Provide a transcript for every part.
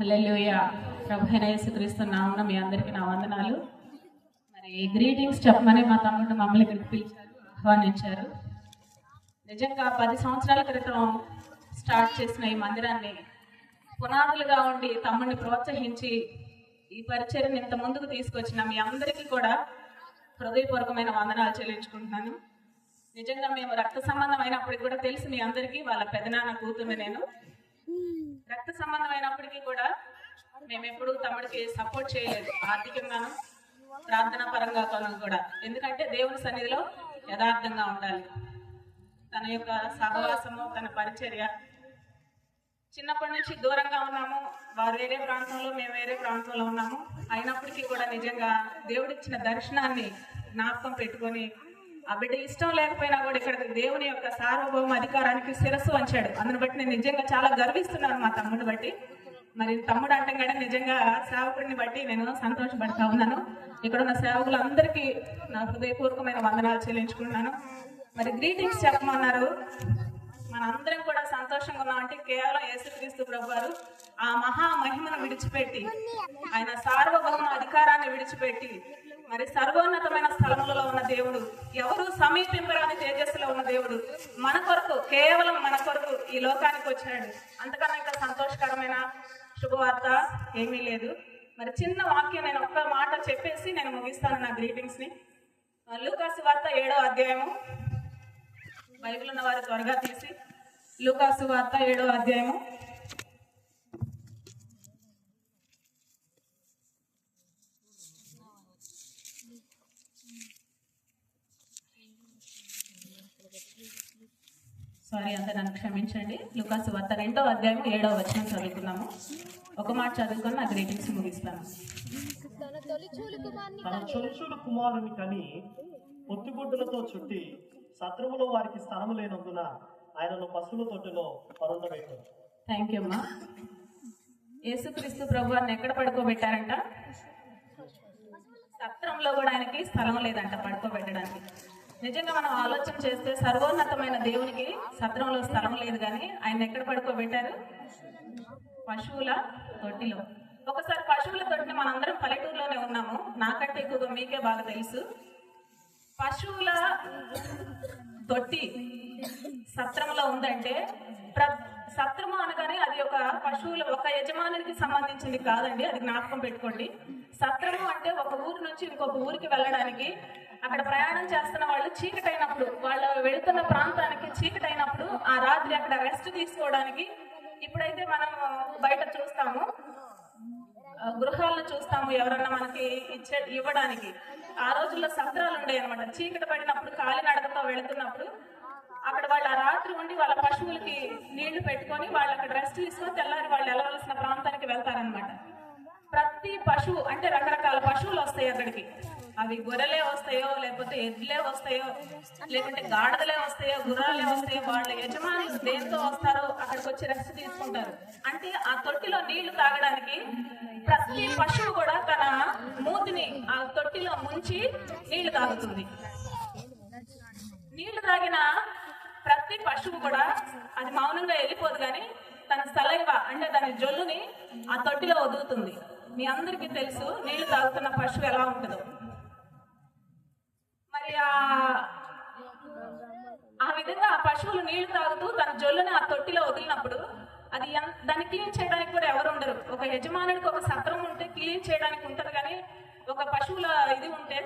హల్లెలూయ. ప్రభు నామన మీ అందరికీ నా వందనాలు. మరి గ్రీటింగ్స్ చెప్పమని మా తమ్ముడు మమ్మల్ని ఇక్కడికి పిలిచారు ఆహ్వానించారు. నిజంగా పది సంవత్సరాల క్రితం స్టార్ట్ చేసిన ఈ మందిరాన్ని పునాదులుగా ఉండి తమ్ముడిని ప్రోత్సహించి ఈ పరిచయం ఇంత ముందుకు తీసుకొచ్చిన మీ అందరికీ కూడా హృదయపూర్వకమైన వందనాలు చెల్లించుకుంటున్నాను. నిజంగా మేము రక్త సంబంధం అయినప్పటికి కూడా తెలుసు మీ అందరికీ వాళ్ళ పెదనాన్న కూతుర్ని నేను రక్త సంబంధం అయినప్పటికీ కూడా మేము ఎప్పుడు తమ్ముడికి సపోర్ట్ చేయలేదు. ఆర్థికంగాను ప్రార్థనా పరంగా కొను కూడా. ఎందుకంటే దేవుని సన్నిధిలో యథార్థంగా ఉండాలి. తన యొక్క సహవాసము తన పరిచర్య. చిన్నప్పటి నుంచి దూరంగా ఉన్నాము. వారు వేరే ప్రాంతంలో మేము వేరే ప్రాంతంలో ఉన్నాము. అయినప్పటికీ కూడా నిజంగా దేవుడిచ్చిన దర్శనాన్ని జ్ఞాపకం పెట్టుకొని ఆ బిడ్డ ఇష్టం లేకపోయినా కూడా ఇక్కడ దేవుని యొక్క సార్వభౌమ అధికారానికి శిరస్సు వంచాడు. అందుని బట్టి నేను నిజంగా చాలా గర్విస్తున్నాను మా తమ్ముడిని బట్టి. మరి తమ్ముడు అంటే కూడా నిజంగా సేవకుడిని బట్టి నేను సంతోషపడతా ఉన్నాను. ఇక్కడ ఉన్న సేవకులందరికీ నా హృదయపూర్వకమైన వందనాలు చెల్లించుకుంటున్నాను. మరి గ్రీటింగ్స్ చెప్పమన్నారు. మనందరం కూడా సంతోషంగా ఉన్నామంటే కేవలం యేసుక్రీస్తు ప్రభువారు ఆ మహా మహిమను విడిచిపెట్టి ఆయన సార్వభౌమ అధికారాన్ని విడిచిపెట్టి మరి సర్వోన్నతమైన స్థలములలో ఉన్న దేవుడు ఎవరు సమీపింపరాని తేజస్సులో ఉన్న దేవుడు మన కొరకు కేవలం మన కొరకు ఈ లోకానికి వచ్చాడు అంతకన్నా ఇంకా సంతోషకరమైన శుభవార్త ఏమీ లేదు. మరి చిన్న వాక్యం నేను ఒక్క మాట చెప్పేసి నేను ముగిస్తాను నా గ్రీటింగ్స్ని. లూకాసు వార్త ఏడో అధ్యాయము. బైబిల్ ఉన్న వారు త్వరగా తీసి లూకాసు వార్త ఏడో అధ్యాయము. సారీ అంతా నన్ను క్షమించండి. లూకాసు వార్త రెండో అధ్యాయం ఏడో వచనం చదువుకున్నాము. ఒక మాట చదువుకొని నా గ్రీటింగ్స్ ముగిస్తాను. తన తొలి చూలు కుమార్ని కని పొత్తిగుడ్డులతో చుట్టి సత్రములో వారికి స్థలము లేనందున ఆయనను పశువుల తొట్టిలో పరుండబెట్టారు థ్యాంక్ యూ అమ్మా. యేసుక్రీస్తు ప్రభు వారిని ఎక్కడ పడుకోబెట్టారంట? సత్రంలో కూడా ఆయనకి స్థలం లేదంట పడుకోబెట్టడానికి. నిజంగా మనం ఆలోచన చేస్తే సర్వోన్నతమైన దేవునికి సత్రంలో స్థలం లేదు కానీ ఆయన ఎక్కడ పడుకోబెట్టారు? పశువుల తొట్టిలో. ఒకసారి పశువుల తొట్టిని మనందరం పల్లెటూరులోనే ఉన్నాము. నాకంటే ఎక్కువగా మీకే బాగా తెలుసు. పశువుల తొట్టి సత్రంలో ఉందంటే ప్ర సత్రము అనగానే అది ఒక పశువుల ఒక యజమానికి సంబంధించింది కాదండి అది జ్ఞాపకం పెట్టుకోండి. సత్రము అంటే ఒక ఊరు నుంచి ఇంకొక ఊరికి వెళ్ళడానికి అక్కడ ప్రయాణం చేస్తున్న వాళ్ళు చీకటైనప్పుడు వాళ్ళు వెళుతున్న ప్రాంతానికి చీకటైనప్పుడు ఆ రాత్రి అక్కడ రెస్ట్ తీసుకోవడానికి ఇప్పుడైతే మనం బయట చూస్తాము. గృహాలను చూస్తాము ఎవరన్నా మనకి ఇచ్చే ఇవ్వడానికి. ఆ రోజుల్లో సత్రాలు ఉండేవి అనమాట చీకటి పడినప్పుడు కాలినడకతో వెళుతున్నప్పుడు రాత్రి ఉండి వాళ్ళ పశువులకి నీళ్ళు పెట్టుకొని వాళ్ళు అక్కడ రెస్ట్ తీసుకొని తెల్లారి వాళ్ళు వెళ్ళవలసిన ప్రాంతానికి వెళ్తారనమాట ప్రతి పశువు అంటే రకరకాల పశువులు వస్తాయి అక్కడికి. అవి గొర్రెలే వస్తాయో లేకపోతే ఎడ్లే వస్తాయో లేకుంటే గాడిదలే వస్తాయో గుర్రాలే వస్తాయో వాళ్ళ యజమానులు దేంతో వస్తారో అక్కడికి వచ్చి రెస్ట్ తీసుకుంటారు. అంటే ఆ తొట్టిలో నీళ్ళు తాగడానికి ప్రతి పశువు కూడా తన మూతిని ఆ తొట్టిలో ముంచి నీళ్ళు తాగుతుంది. నీళ్ళు తాగిన ప్రతి పశువు కూడా అది మౌనంగా వెళ్ళిపోదు కానీ తన సలైవ అంటే దాని జొల్లుని ఆ తొట్టిలో వదులుతుంది. మీ అందరికీ తెలుసు నీళ్ళు తాగుతున్న పశువు ఎలా ఉంటుందో. మరి ఆ విధంగా ఆ పశువులు నీళ్ళు తాగుతూ తన జొల్లుని ఆ తొట్టిలో వదిలినప్పుడు అది దాన్ని క్లీన్ చేయడానికి కూడా ఎవరు ఉండరు. ఒక యజమానుడికి ఒక సత్రం ఉంటే క్లీన్ చేయడానికి ఉంటారు కానీ ఒక పశువుల ఇది ఉంటే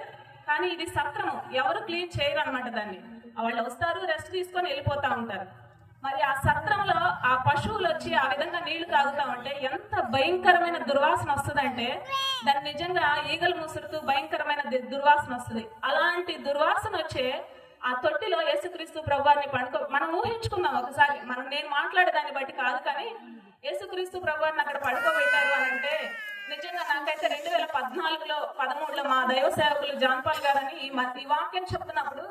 కానీ ఇది సత్రము. ఎవరు క్లీన్ చేయరు అనమాట దాన్ని. వాళ్ళు వస్తారు రెస్ట్ తీసుకొని వెళ్ళిపోతా ఉంటారు. మరి ఆ సత్రంలో ఆ పశువులు వచ్చి ఆ విధంగా నీళ్ళు తాగుతా ఉంటే ఎంత భయంకరమైన దుర్వాసన వస్తుందంటే దాన్ని నిజంగా ఈగలు ముసురుతూ భయంకరమైన దుర్వాసన వస్తుంది. అలాంటి దుర్వాసన వచ్చే ఆ తొట్టిలో యేసుక్రీస్తు ప్రభువారిని పండుకో మనం ఊహించుకుందాం ఒకసారి. మనం నేను మాట్లాడే దాన్ని బట్టి కాదు కానీ యేసుక్రీస్తు ప్రభువారిని అక్కడ పడుకోబెట్టారు అని అంటే నిజంగా నాకైతే రెండు వేల పద్నాలుగులో పదమూడులో మా దైవ సేవకులు జాన్పాల్ గారని ఈ ఈ వాక్యం చెప్తున్నప్పుడు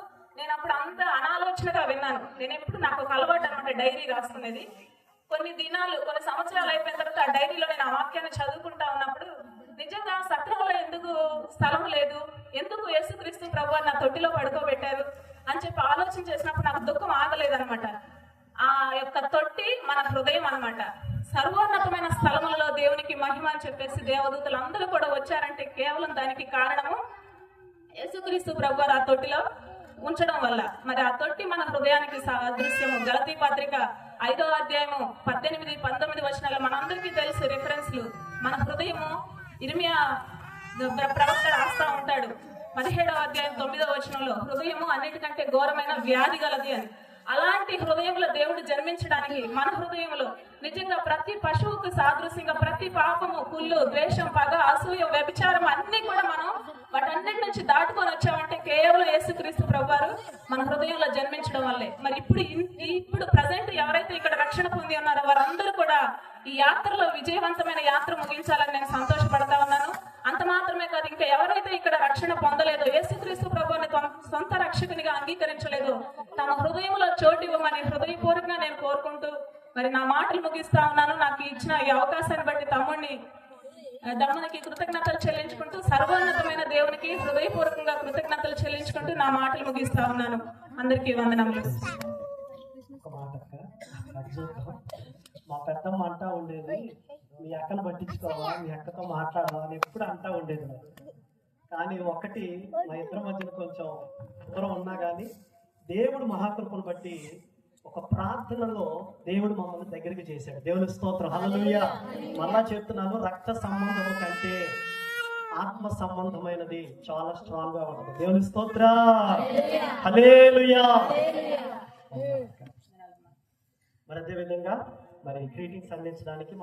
అంత అనాలోచనగా విన్నాను. నేను ఎప్పుడు నాకు ఒక అలవాటు అనమాట డైరీ రాసుకునేది. కొన్ని దినాలు కొన్ని సంవత్సరాలు అయిపోయిన తర్వాత ఆ డైరీలో నేను ఆ వాక్యాన్ని చదువుకుంటా ఉన్నప్పుడు నిజంగా సత్రంలో ఎందుకు స్థలం లేదు? ఎందుకు యేసుక్రీస్తు ప్రభు నా తొట్టిలో పడుకోబెట్టారు? అని చెప్పి ఆలోచన చేసినప్పుడు నాకు దుఃఖం ఆగలేదనమాట. ఆ యొక్క తొట్టి మన హృదయం అనమాట. సర్వోన్నతమైన స్థలములలో దేవునికి మహిమ అని చెప్పేసి దేవదూతలు అందరూ కూడా వచ్చారంటే కేవలం దానికి కారణము యేసుక్రీస్తు ప్రభు ఆ తొట్టిలో ఉంచడం వల్ల. మరి ఆ తొట్టి మన హృదయానికి సాదృశ్యము. గలతీ పత్రిక ఐదో అధ్యాయము పద్దెనిమిది పంతొమ్మిది వచనాలు మనందరికీ తెలుసు రిఫరెన్స్లు మన హృదయము ఇరిమియా ప్రవక్త రాస్తా ఉంటాడు. పదిహేడవ అధ్యాయం తొమ్మిదవ వచనంలో హృదయము అన్నిటికంటే ఘోరమైన వ్యాధి గలది అని. అలాంటి హృదయంలో దేవుడు జన్మించడానికి మన హృదయంలో నిజంగా ప్రతి పశువుకు సాదృశ్యంగా ప్రతి పాపము కుళ్ళు ద్వేషం పగ అసూయ వ్యభిచారం అన్ని కూడా మనం వాటన్నిటి నుంచి దాటుకొని వచ్చామంటే కేవలం యేసుక్రీస్తు ప్రభువారు మన హృదయంలో జన్మించడం వల్లే. మరి ఇప్పుడు ఇప్పుడు ప్రజెంట్ ఎవరైతే ఇక్కడ రక్షణ పొంది ఉన్నారో వారందరూ కూడా ఈ యాత్రలో విజయవంతమైన యాత్ర ముగించాలని నేను సంతోషపడతా ఉన్నాను. అంత మాత్రమే కాదు ఇంకా ఎవరైతే ఇక్కడ రక్షణ పొందలేదో యేసుక్రీస్తు ప్రభుని సొంత రక్షకునిగా అంగీకరించలేదు తమ హృదయంలో చోటు ఇవ్వమని హృదయపూర్వకంగా నేను కోరుకుంటూ మరి నా మాటలు ముగిస్తా ఉన్నాను. నాకు ఇచ్చిన ఈ అవకాశాన్ని బట్టి తమ్ముడిని దమ్మనికి కృతజ్ఞతలు చెల్లించుకుంటూ సర్వోన్నతమైన దేవునికి హృదయపూర్వకంగా కృతజ్ఞతలు చెల్లించుకుంటూ నా మాటలు ముగిస్తా ఉన్నాను. అందరికీ వందనములు. మా పెద్దమ్మ అంటా ఉండేది మీ అక్కను పట్టించుకోవా? మీ అక్కతో మాట్లాడవా? అని ఎప్పుడు అంటా ఉండేది కానీ ఒకటి మా ఇద్దరి మధ్యన కొంచెం దూరం ఉన్నా కానీ దేవుడు మహాకృపను బట్టి ఒక ప్రార్థనలో దేవుడు మమ్మల్ని దగ్గరికి చేశాడు. దేవుని స్తోత్రం. హల్లెలూయా. మళ్ళా చెప్తున్నాను రక్త సంబంధము కంటే ఆత్మ సంబంధమైనది చాలా స్ట్రాంగ్గా ఉంటుంది. దేవుని స్తోత్ర. మరి అదే విధంగా మరి గ్రీటింగ్స్ అందించడానికి మన